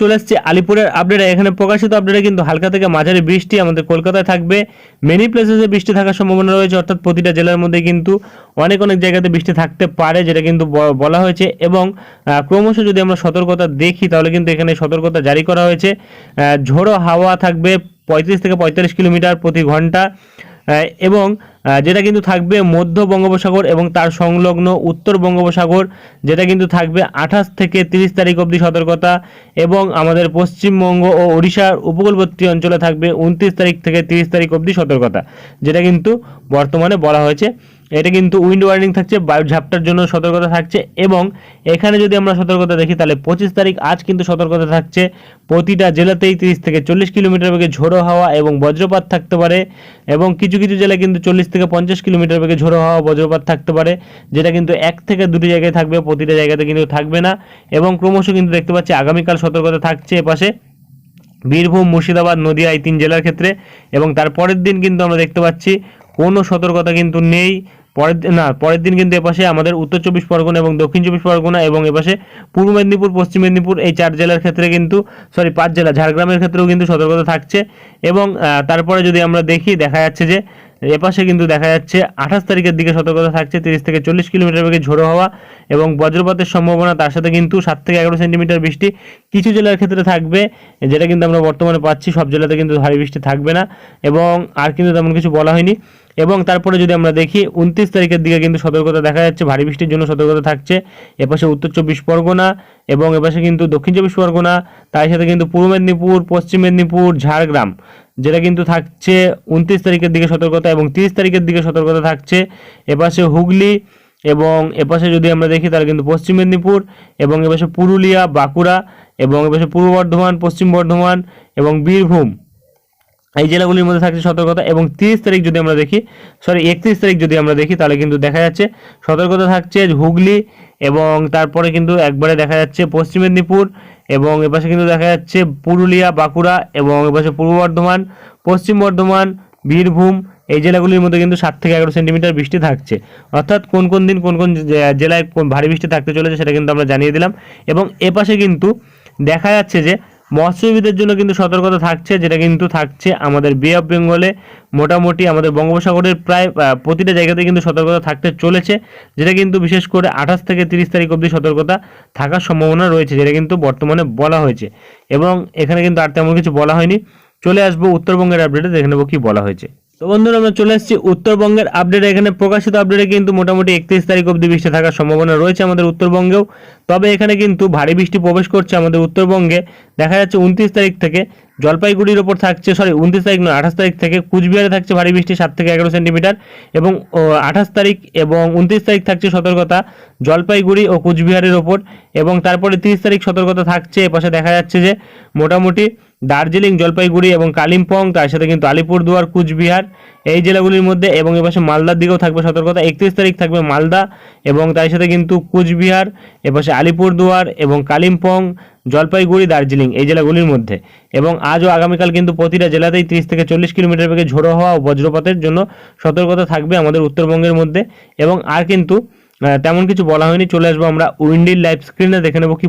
চলে এসেছি আলিপুরের আপডেটে এখানে প্রকাশিত আপডেটে কিন্তু হালকা থেকে মাঝারি বৃষ্টি আমাদের কলকাতায় থাকবে। মেনি প্লেসেসে বৃষ্টি থাকার সম্ভাবনা রয়েছে, অর্থাৎ প্রতিটা জেলার মধ্যে কিন্তু অনেক অনেক জায়গাতে বৃষ্টি থাকতে পারে, যেটা কিন্তু বলা হয়েছে। এবং ক্রমশ যদি আমরা সতর্কতা দেখি, তাহলে কিন্তু এখানে সতর্কতা জারি করা হয়েছে। ঝোড়ো হাওয়া থাকবে পঁয়ত্রিশ থেকে পঁয়তাল্লিশ কিলোমিটার প্রতি ঘণ্টা। এবং যেটা কিন্তু থাকবে মধ্য বঙ্গোপসাগর এবং তার সংলগ্ন উত্তর বঙ্গোপসাগর, যেটা কিন্তু থাকবে আঠাশ থেকে তিরিশ তারিখ অবধি সতর্কতা এবং আমাদের পশ্চিমবঙ্গ ও ওড়িশার উপকূলবর্তী অঞ্চলে থাকবে উনত্রিশ তারিখ থেকে তিরিশ তারিখ অবধি সতর্কতা, যেটা কিন্তু বর্তমানে বলা হয়েছে। এটা কিন্তু উইন্ড ওয়ার্নিং থাকছে, বায়ু ঝাপটার জন্য সতর্কতা থাকছে এবং এখানে যদি আমরা সতর্কতা দেখি, তাহলে পঁচিশ তারিখ আজ কিন্তু সতর্কতা থাকছে। প্রতিটা জেলাতেই তিরিশ থেকে চল্লিশ কিলোমিটার বেগে ঝোড়ো হাওয়া এবং বজ্রপাত থাকতে পারে এবং কিছু কিছু জেলায় কিন্তু চল্লিশ থেকে পঞ্চাশ কিলোমিটার বেগে ঝোড়ো হাওয়া বজ্রপাত থাকতে পারে, যেটা কিন্তু এক থেকে দুটি জায়গায় থাকবে, প্রতিটা জায়গাতে কিন্তু থাকবে না এবং ক্রমশ কিন্তু দেখতে পাচ্ছি আগামীকাল সতর্কতা থাকছে এপাশে। বীরভূম, মুর্শিদাবাদ, নদিয়া এই তিন জেলার ক্ষেত্রে এবং তার পরের দিন কিন্তু আমরা দেখতে পাচ্ছি কোনো সতর্কতা কিন্তু নেই। পরের না, পরের দিন কিন্তু এপাশে আমাদের উত্তর চব্বিশ পরগনা এবং দক্ষিণ চব্বিশ পরগনা এবং এপাশে পূর্ব মেদিনীপুর, পশ্চিম মেদিনীপুর এই চার জেলার ক্ষেত্রে কিন্তু সরি পাঁচ জেলা, ঝাড়গ্রামের ক্ষেত্রেও কিন্তু সতর্কতা থাকছে। এবং তারপরে যদি আমরা দেখি, দেখা যাচ্ছে যে এপাশে কিন্তু দেখা যাচ্ছে আঠাশ তারিখের দিকে সতর্কতা থাকছে, তিরিশ থেকে চল্লিশ কিলোমিটার বেগে ঝোড়ো হওয়া এবং বজ্রপাতের সম্ভাবনা তার সাথে কিন্তু সাত থেকে এগারো সেন্টিমিটার বৃষ্টি কিছু জেলার ক্ষেত্রে থাকবে, যেটা কিন্তু আমরা বর্তমানে পাচ্ছি, সব জেলাতে কিন্তু ভারী বৃষ্টি থাকবে না এবং আর কিন্তু তেমন কিছু বলা হয়নি এবং তারপরে যদি আমরা দেখি, উনত্রিশ তারিখের দিকে কিন্তু সতর্কতা দেখা যাচ্ছে, ভারী বৃষ্টির জন্য সতর্কতা থাকছে এপাশে উত্তর চব্বিশ পরগনা এবং এপাশে কিন্তু দক্ষিণ চব্বিশ পরগনা, তার সাথে কিন্তু পূর্ব মেদিনীপুর, পশ্চিম মেদিনীপুর, ঝাড়গ্রাম। যেটা কিন্তু থাকছে উনত্রিশ তারিখের দিকে সতর্কতা এবং তিরিশ তারিখের দিকে সতর্কতা থাকছে। এপাশে হুগলি এবং এপাশে যদি আমরা দেখি তাহলে কিন্তু পশ্চিম মেদিনীপুর এবং এপাশে পুরুলিয়া, বাঁকুড়া এবং এপাশে পূর্ব বর্ধমান, পশ্চিম বর্ধমান এবং বীরভূম। এই জেলাগুলির মধ্যে থাকছে সতর্কতা এবং তিরিশ তারিখ যদি আমরা দেখি সরি একত্রিশ তারিখ যদি আমরা দেখি, তাহলে কিন্তু দেখা যাচ্ছে সতর্কতা থাকছে হুগলি এবং তারপরে কিন্তু একবারে দেখা যাচ্ছে পশ্চিম মেদিনীপুর এবং এপাশে কিন্তু দেখা যাচ্ছে পুরুলিয়া, বাঁকুড়া এবং এপাশে পূর্ব বর্ধমান, পশ্চিম বর্ধমান, বীরভূম, এই জেলাগুলির মধ্যে কিন্তু সাত থেকে এগারো সেন্টিমিটার বৃষ্টি থাকছে। অর্থাৎ কোন কোন দিন কোন কোন জেলায় কোন ভারী বৃষ্টি থাকতে চলেছে সেটা কিন্তু আমরা জানিয়ে দিলাম এবং এপাশে কিন্তু দেখা যাচ্ছে যে মৎস্যজীবীদের জন্য কিন্তু সতর্কতা থাকছে, যেটা কিন্তু থাকছে আমাদের বে অফ বেঙ্গলে মোটামুটি আমাদের বঙ্গোপসাগরের প্রায় প্রতিটা জায়গাতে কিন্তু সতর্কতা থাকতে চলেছে, যেটা কিন্তু বিশেষ করে আঠাশ থেকে তিরিশ তারিখ অবধি সতর্কতা থাকার সম্ভাবনা রয়েছে, যেটা কিন্তু বর্তমানে বলা হয়েছে। এবং এখানে কিন্তু আর তেমন কিছু বলা হয়নি। চলে আসব উত্তরবঙ্গের আপডেটে দেখে নেব কী বলা হয়েছে। তো বন্ধুরা, আমরা চলে এসেছি উত্তরবঙ্গের আপডেট এখানে প্রকাশিত আপডেটে কিন্তু মোটামুটি একত্রিশ তারিখ অবধি বৃষ্টি থাকার সম্ভাবনা রয়েছে আমাদের উত্তরবঙ্গেও। তবে এখানে কিন্তু ভারী বৃষ্টি প্রবেশ করছে আমাদের উত্তরবঙ্গে। দেখা যাচ্ছে উনত্রিশ তারিখ থেকে জলপাইগুড়ির ওপর থাকছে সরি উনত্রিশ তারিখ নয়, আঠাশ তারিখ থেকে কুচবিহারে থাকছে ভারী বৃষ্টি সাত থেকে এগারো সেন্টিমিটার এবং আঠাশ তারিখ এবং উনত্রিশ তারিখ থাকছে সতর্কতা জলপাইগুড়ি ও কুচবিহারের ওপর এবং তারপরে তিরিশ তারিখ সতর্কতা থাকছে। এপাশে দেখা যাচ্ছে যে মোটামুটি দার্জিলিং, জলপাইগুড়ি এবং কালিম্পং, তার সাথে কিন্তু আলিপুরদুয়ার, কুচবিহার, এই জেলাগুলির মধ্যে এবং এপাশে মালদার দিকেও থাকবে সতর্কতা। একত্রিশ তারিখ থাকবে মালদা এবং তার সাথে কিন্তু কুচবিহার এপাশে আলিপুরদুয়ার এবং কালিম্পং, জলপাইগুড়ি, দার্জিলিং এই জেলাগুলির মধ্যে। এবং আজ ও আগামীকাল কিন্তু প্রতিটা জেলাতেই তিরিশ থেকে চল্লিশ কিলোমিটার বেগে ঝোড়ো হওয়া ও বজ্রপাতের জন্য সতর্কতা থাকবে আমাদের উত্তরবঙ্গের মধ্যে। এবং আর কিন্তু তেমন কিছু বলা হয়নি। চলে আসব আমরা উইন্ডির লাইভ স্ক্রিনে, দেখে নেব কি